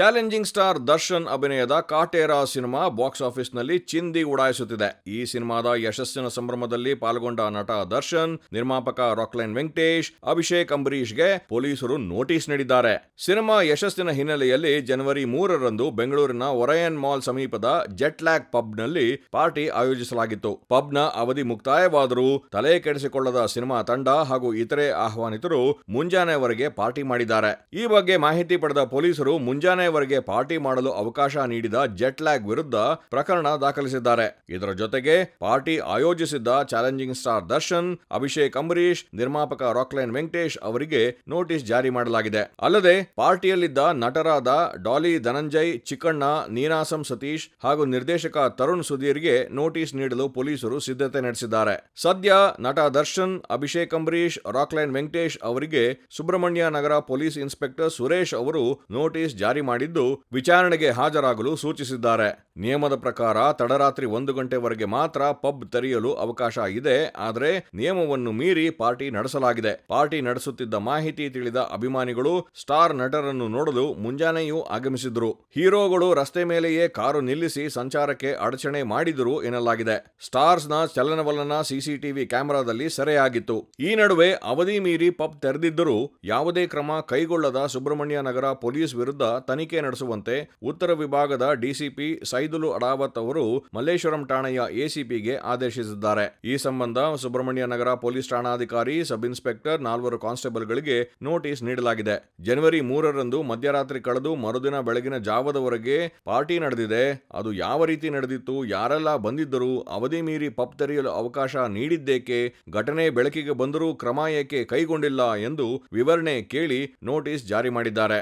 Challenging star Darshan ಅಭಿನಯದ Kaatera cinema box ಆಫೀಸ್ನಲ್ಲಿ ಚಿಂದಿ ಉಡಾಯಿಸುತ್ತಿದೆ. ಈ ಸಿನಿಮಾದ ಯಶಸ್ಸಿನ ಸಂಭ್ರಮದಲ್ಲಿ ಪಾಲ್ಗೊಂಡ ನಟ ದರ್ಶನ್, ನಿರ್ಮಾಪಕ ರಾಕ್ಲೈನ್ ವೆಂಕಟೇಶ್, ಅಭಿಷೇಕ್ ಅಂಬರೀಷ್ಗೆ ಪೊಲೀಸರು ನೋಟಿಸ್ ನೀಡಿದ್ದಾರೆ. ಸಿನಿಮಾ ಯಶಸ್ಸಿನ ಹಿನ್ನೆಲೆಯಲ್ಲಿ ಜನವರಿ ಮೂರರಂದು ಬೆಂಗಳೂರಿನ ಒರಯನ್ ಮಾಲ್ ಸಮೀಪದ ಜೆಟ್ಲ್ಯಾಕ್ ಪಬ್ನಲ್ಲಿ ಪಾರ್ಟಿ ಆಯೋಜಿಸಲಾಗಿತ್ತು. ಪಬ್ನ ಅವಧಿ ಮುಕ್ತಾಯವಾದರೂ ತಲೆ ಕೆಡಿಸಿಕೊಳ್ಳದ ಸಿನಿಮಾ ತಂಡ ಹಾಗೂ ಇತರೆ ಆಹ್ವಾನಿತರು ಮುಂಜಾನೆವರೆಗೆ ಪಾರ್ಟಿ ಮಾಡಿದ್ದಾರೆ. ಈ ಬಗ್ಗೆ ಮಾಹಿತಿ ಪಡೆದ ಪೊಲೀಸರು ಮುಂಜಾನೆವರೆಗೆ ಪಾರ್ಟಿ ಮಾಡಲು ಅವಕಾಶ ನೀಡಿದ ಜೆಟ್ ಲ್ಯಾಗ್ ವಿರುದ್ಧ ಪ್ರಕರಣ ದಾಖಲಿಸಿದ್ದಾರೆ. ಇದರ ಜೊತೆಗೆ ಪಾರ್ಟಿ ಆಯೋಜಿಸಿದ್ದ ಚಾಲೆಂಜಿಂಗ್ ಸ್ಟಾರ್ ದರ್ಶನ್, ಅಭಿಷೇಕ್ ಅಂಬರೀಶ್ ನಿರ್ಮಾಪಕ ರಾಕ್ಲೈನ್ ವೆಂಕಟೇಶ್ ಅವರಿಗೆ ನೋಟಿಸ್ ಜಾರಿ ಮಾಡಲಾಗಿದೆ. ಅಲ್ಲದೆ ಪಾರ್ಟಿಯಲ್ಲಿದ್ದ ನಟರಾದ ಡಾಲಿ ಧನಂಜಯ್, ಚಿಕ್ಕಣ್ಣ ನೀನಾಸಂ ಸತೀಶ್ ಹಾಗೂ ನಿರ್ದೇಶಕ ತರುಣ್ ಸುಧೀರ್ಗೆ ನೋಟಿಸ್ ನೀಡಲು ಪೊಲೀಸರು ಸಿದ್ಧತೆ ನಡೆಸಿದ್ದಾರೆ. ಸದ್ಯ ನಟ ದರ್ಶನ್, ಅಭಿಷೇಕ್ ಅಂಬರೀಶ್ ರಾಕ್ಲೈನ್ ವೆಂಕಟೇಶ್ ಅವರಿಗೆ ಸುಬ್ರಹ್ಮಣ್ಯ ನಗರ ಪೊಲೀಸ್ ಇನ್ಸ್ಪೆಕ್ಟರ್ ಸುರೇಶ್ ಅವರು ನೋಟಿಸ್ ಜಾರಿ ಮಾಡಿದ್ದು ವಿಚಾರಣೆಗೆ ಹಾಜರಾಗಲು ಸೂಚಿಸಿದ್ದಾರೆ. ನಿಯಮದ ಪ್ರಕಾರ ತಡರಾತ್ರಿ ಒಂದು ಗಂಟೆವರೆಗೆ ಮಾತ್ರ ಪಬ್ ತೆರೆಯಲು ಅವಕಾಶ ಇದೆ. ಆದರೆ ನಿಯಮವನ್ನು ಮೀರಿ ಪಾರ್ಟಿ ನಡೆಸಲಾಗಿದೆ. ಪಾರ್ಟಿ ನಡೆಸುತ್ತಿದ್ದ ಮಾಹಿತಿ ತಿಳಿದ ಅಭಿಮಾನಿಗಳು ಸ್ಟಾರ್ ನಟರನ್ನು ನೋಡಲು ಮುಂಜಾನೆಯೂ ಆಗಮಿಸಿದ್ರು. ಹೀರೋಗಳು ರಸ್ತೆ ಮೇಲೆಯೇ ಕಾರು ನಿಲ್ಲಿಸಿ ಸಂಚಾರಕ್ಕೆ ಅಡಚಣೆ ಮಾಡಿದರು ಎನ್ನಲಾಗಿದೆ. ಸ್ಟಾರ್ಸ್ನ ಚಲನವಲನ ಸಿಸಿಟಿವಿ ಕ್ಯಾಮೆರಾದಲ್ಲಿ ಸೆರೆಯಾಗಿತ್ತು. ಈ ನಡುವೆ ಅವಧಿ ಮೀರಿ ಪಬ್ ತೆರೆದಿದ್ದರೂ ಯಾವುದೇ ಕ್ರಮ ಕೈಗೊಳ್ಳದ ಸುಬ್ರಹ್ಮಣ್ಯ ನಗರ ಪೊಲೀಸ್ ವಿರುದ್ಧ ತನಿಖೆ ನಡೆಸುವಂತೆ ಉತ್ತರ ವಿಭಾಗದ ಡಿಸಿಪಿ ಸೈದುಲು ಅಡಾವತ್ ಅವರು ಮಲ್ಲೇಶ್ವರಂ ಠಾಣೆಯ ಎಸಿಪಿಗೆ ಆದೇಶಿಸಿದ್ದಾರೆ. ಈ ಸಂಬಂಧ ಸುಬ್ರಹ್ಮಣ್ಯ ನಗರ ಪೊಲೀಸ್ ಠಾಣಾಧಿಕಾರಿ, ಸಬ್ ಇನ್ಸ್ಪೆಕ್ಟರ್ ನಾಲ್ವರು ಕಾನ್ಸ್ಟೇಬಲ್ಗಳಿಗೆ ನೋಟಿಸ್ ನೀಡಲಾಗಿದೆ. ಜನವರಿ ಮೂರರಂದು ಮಧ್ಯರಾತ್ರಿ ಕಳೆದು ಮರುದಿನ ಬೆಳಗಿನ ಜಾವದವರೆಗೆ ಪಾರ್ಟಿ ನಡೆದಿದೆ. ಅದು ಯಾವ ರೀತಿ ನಡೆದಿತ್ತು, ಯಾರೆಲ್ಲ ಬಂದಿದ್ದರು, ಅವಧಿ ಮೀರಿ ಪಬ್ ತೆರೆಯಲು ಅವಕಾಶ ನೀಡಿದ್ದೇಕೆ, ಘಟನೆ ಬೆಳಕಿಗೆ ಬಂದರೂ ಕ್ರಮ ಏಕೆ ಕೈಗೊಂಡಿಲ್ಲ ಎಂದು ವಿವರಣೆ ಕೇಳಿ ನೋಟಿಸ್ ಜಾರಿ ಮಾಡಿದ್ದಾರೆ.